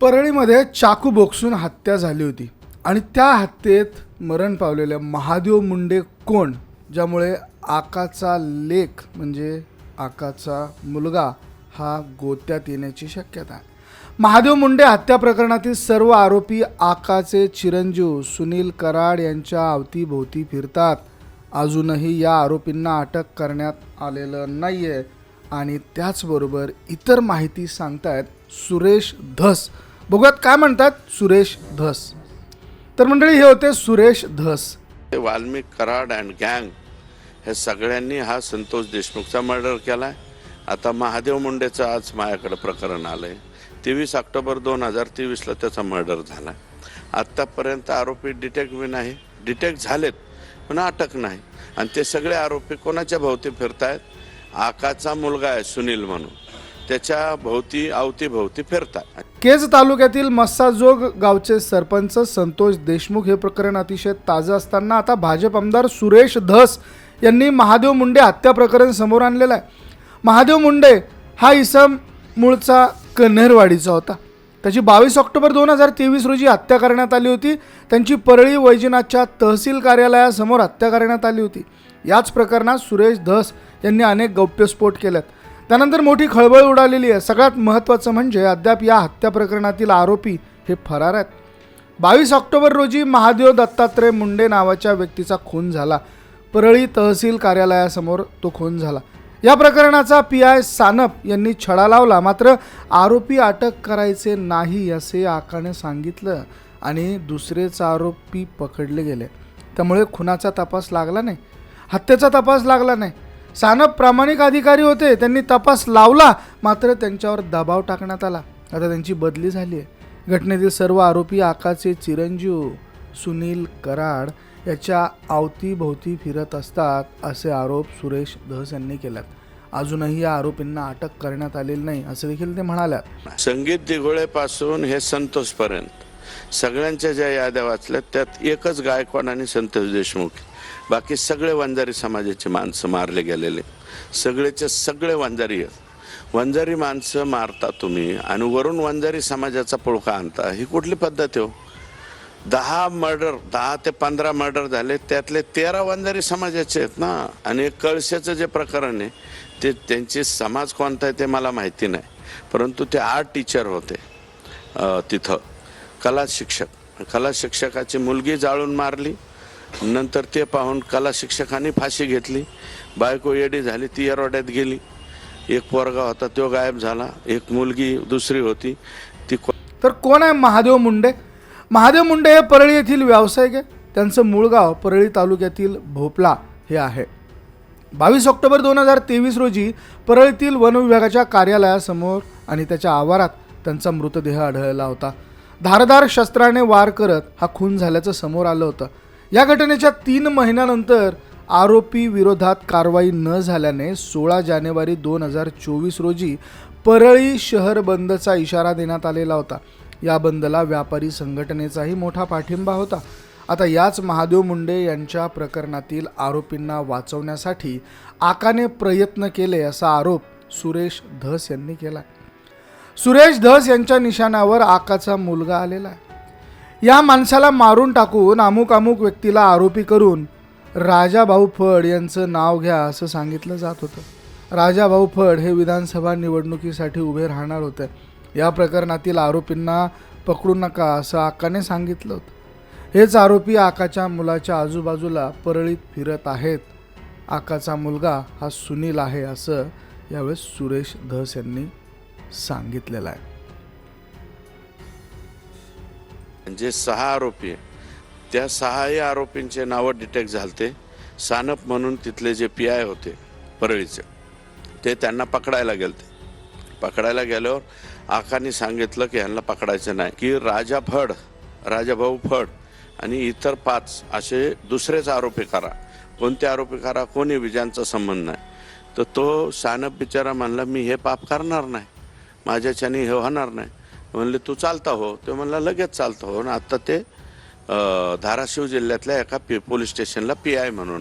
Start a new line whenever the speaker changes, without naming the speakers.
परळीमध्ये चाकू बोक्सून हत्या झाली होती. आणि त्या हत्येत मरण पावलेल्या महादेव मुंडे कोण? ज्यामुळे आकाचा लेख म्हणजे आकाचा मुलगा हा गोत्यात येण्याची शक्यता आहे. महादेव मुंडे हत्या प्रकरणातील सर्व आरोपी आकाचे चिरंजीव सुनील कराड यांच्या अवतीभोवती फिरतात. अजूनही या आरोपींना अटक करण्यात आलेलं नाही आहे आणि त्याचबरोबर इतर माहिती सांगतायत सुरेश धस बघूयात काय म्हणतात सुरेश धस. तर मंडळी हे होते सुरेश धस.
ते वाल्मिक कराड अँड गँग हे सगळ्यांनी हा संतोष देशमुखचा मर्डर केलाय. आता महादेव मुंडेचं आज माझ्याकडे प्रकरण आलंय. तेवीस ऑक्टोबर दोन हजार तेवीसला त्याचा मर्डर झाला. आत्तापर्यंत आरोपी डिटेक्ट बी नाही. डिटेक्ट झालेत पण अटक नाही. आणि ते सगळे आरोपी कोणाच्या भोवती फिरतायत? आकाचा मुलगा आहे सुनील म्हणून. त्याच्या भोवती अवतीभोवती फिरतात
केज तालुक्यातील मस्साजोग गावचे सरपंच संतोष देशमुख हे प्रकरण अतिशय ताजं असताना आता भाजप आमदार सुरेश धस यांनी महादेव मुंडे हत्या प्रकरण समोर आणलेलं आहे. महादेव मुंडे हा इसम मूळचा कन्हेरवाडीचा होता. त्याची बावीस ऑक्टोबर दोन हजार तेवीस रोजी हत्या करण्यात आली होती. त्यांची परळी वैजनाथच्या तहसील कार्यालयासमोर हत्या करण्यात आली होती. याच प्रकरणात सुरेश धस यांनी अनेक गौप्यस्फोट केल्यात. त्यानंतर मोठी खळबळ उडालेली आहे. सगळ्यात महत्त्वाचं म्हणजे अद्याप या हत्या प्रकरणातील आरोपी हे फरार आहेत. बावीस ऑक्टोबर रोजी महादेव दत्तात्रय मुंडे नावाच्या व्यक्तीचा खून झाला. परळी तहसील कार्यालयासमोर तो खून झाला. या प्रकरणाचा पी आय सानप यांनी छडा लावला. मात्र आरोपी अटक करायचे नाही असे आकाने सांगितलं आणि दुसरेच आरोपी पकडले गेले. त्यामुळे खुनाचा तपास लागला नाही. हत्येचा तपास लागला नाही. सानप प्रामाणिक अधिकारी होते. त्यांनी तपास लावला मात्र त्यांच्यावर दबाव टाकण्यात आला. आता त्यांची बदली झाली आहे. घटनेतील सर्व आरोपी आकाचे चिरंजीव सुनील कराड याच्या अवतीभोवती फिरत असतात असे आरोप सुरेश धस यांनी केल्यात. अजूनही या आरोपींना अटक करण्यात आलेली नाही असं देखील ते म्हणाल्या
संगीत दिघोळेपासून हे संतोषपर्यंत. सगळ्यांच्या ज्या याद्या वाचल्यात त्यात एकच गायकवाड आणि संतोष देशमुख. बाकी सगळे वंजारी समाजाचे माणसं मारले गेलेले. सगळेचे सगळे वंजारी आहेत. वंजारी माणसं मारता तुम्ही आणि वरून वंजारी समाजाचा पुळका आणता. ही कुठली पद्धत हो? दहा मर्डर दहा ते पंधरा मर्डर झाले त्यातले तेरा वंजारी समाजाचे आहेत ना. आणि कळशाचं जे प्रकरण आहे ते त्यांचे समाज कोणता आहे ते मला माहिती नाही. परंतु ते आर्ट टीचर होते तिथं. कला शिक्षक. कला शिक्षकाची मुलगी जाळून मारली. नंतर ते पाहून कला शिक्षकांनी फाशी घेतली. बायको येडी झाली ती एरोड्यात गेली. एक पोरगा होता तो गायब झाला. एक मुलगी दुसरी होती. ती को-
तर कोण आहे महादेव मुंडे? महादेव मुंडे हे परळी येथील व्यावसायिक आहे. त्यांचं मूळ गाव परळी तालुक्यातील भोपला हे आहे. बावीस ऑक्टोबर दोन हजार तेवीस रोजी परळीतील वन विभागाच्या कार्यालयासमोर आणि त्याच्या आवारात त्यांचा मृतदेह आढळला होता. धारदार शस्त्राने वार करत हा खून झाल्याचं समोर आलं होतं. या घटनेच्या तीन महिन्यानंतर आरोपी विरोधात कारवाई न झाल्याने सोळा जानेवारी दोन हजार चोवीस रोजी परळी शहर बंदचा इशारा देण्यात आलेला होता. या बंदला व्यापारी संघटनेचाही मोठा पाठिंबा होता. आता याच महादेव मुंडे यांच्या प्रकरणातील आरोपींना वाचवण्यासाठी आकाने प्रयत्न केले असा आरोप सुरेश धस यांनी केला सुरेश धस यांच्या निशाणावर आकाचा मुलगा आलेला आहे. या माणसाला मारून टाकून अमुक अमुक व्यक्तीला आरोपी करून राजाभाऊ फड यांचं नाव घ्या असं सांगितलं जात होतं. राजाभाऊ फड हे विधानसभा निवडणुकीसाठी उभे राहणार होते. या प्रकरणातील आरोपींना पकडू नका असं आकाने सांगितलं होतं. हेच आरोपी आकाच्या मुलाच्या आजूबाजूला परळीत फिरत आहेत. आकाचा मुलगा हा सुनील आहे असं यावेळेस सुरेश धस यांनी सांगितलेलं आहे.
जे सहा आरोपी आहे. त्या सहाही आरोपींचे नावं डिटेक्ट झालते. सानप म्हणून तिथले जे पी आय होते परळीचे ते त्यांना पकडायला गेलते. पकडायला गेल्यावर आकांनी सांगितलं की ह्यांना पकडायचं नाही. की राजा फड राजाभाऊ फड आणि इतर पाच असे दुसरेच आरोपी करा कोणते आरोपी करा कोणी विजांचा संबंध नाही. तर तो सानप बिचारा म्हणला मी हे पाप करणार नाही. माझ्याच्याने हे होणार नाही. म्हणले तू चालता हो. ते म्हणला लगेच चालता हो. आणि आता ते धाराशिव जिल्ह्यातल्या एका पी पोलीस स्टेशनला पी आय म्हणून